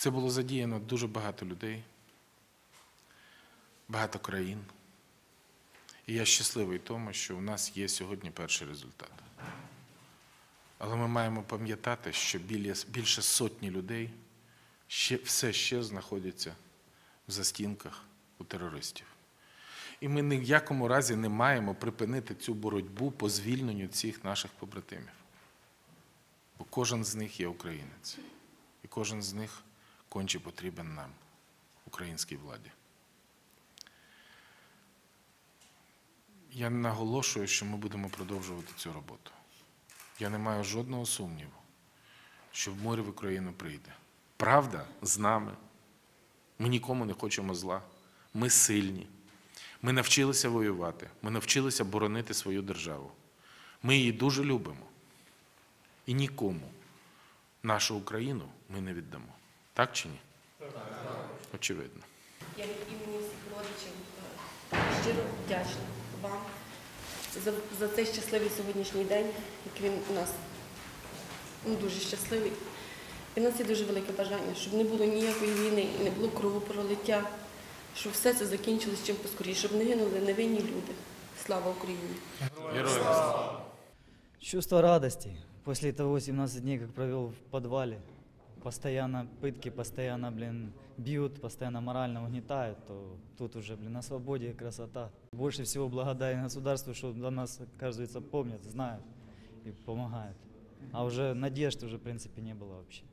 Це було задіяно дуже багато людей, багато країн. І я щасливий тому, що у нас є сьогодні перший результат. Але ми маємо пам'ятати, що більше сотні людей ще, все ще знаходяться в застінках у терористів. І ми ні в якому разі не маємо припинити цю боротьбу по звільненню цих наших побратимів. Бо кожен з них є українець. І кожен з них конче потрібен нам, українській владі. Я наголошую, що ми будемо продовжувати цю роботу. Я не маю жодного сумніву, що в мир в Україну прийде. Правда з нами. Ми нікому не хочемо зла. Ми сильні. Ми навчилися воювати. Ми навчилися боронити свою державу. Ми її дуже любимо. І нікому нашу Україну ми не віддамо. Так чи ні? Очевидно. Я від імені всіх родичів е, щиро вдячна вам за, за цей щасливий сьогоднішній день, як він у нас ну, дуже щасливий. І в нас є дуже велике бажання, щоб не було ніякої війни і не було кровопролиття, щоб все це закінчилось чим поскоріше, щоб не гинули невинні люди. Слава Україні! Героям слава! Чувство радости после того 17 дней, как провел в подвале Постоянно пытки, постоянно, блин, бьют, постоянно морально угнетают, то тут уже, блин, на свободе красота. Больше всего благодарен государству, что до нас, оказывается, помнят, знают и помогают. А уже надежд уже, в принципе, не было вообще.